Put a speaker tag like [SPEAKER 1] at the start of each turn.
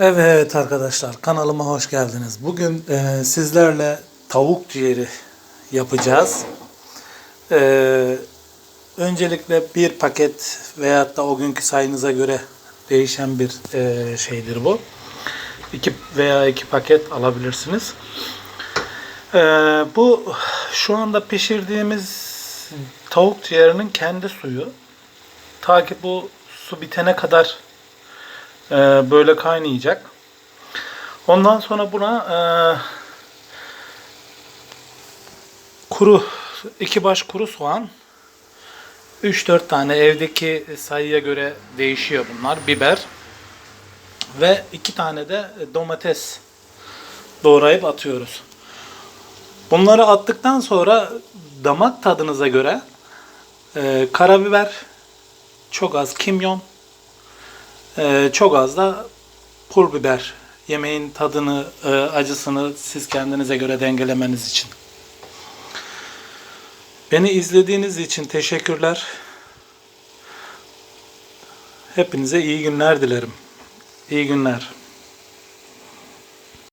[SPEAKER 1] Evet arkadaşlar kanalıma hoş geldiniz. Bugün e, sizlerle tavuk ciğeri yapacağız. E, öncelikle bir paket veyahut da o günkü sayınıza göre değişen bir e, şeydir bu. İki veya iki paket alabilirsiniz. E, bu şu anda pişirdiğimiz tavuk ciğerinin kendi suyu. Ta ki bu su bitene kadar böyle kaynayacak. Ondan sonra buna e, kuru iki baş kuru soğan 3-4 tane evdeki sayıya göre değişiyor bunlar. Biber ve iki tane de domates doğrayıp atıyoruz. Bunları attıktan sonra damak tadınıza göre e, karabiber, çok az kimyon, ee, çok az da pul biber. Yemeğin tadını, e, acısını siz kendinize göre dengelemeniz için. Beni izlediğiniz için teşekkürler. Hepinize iyi günler dilerim. İyi günler.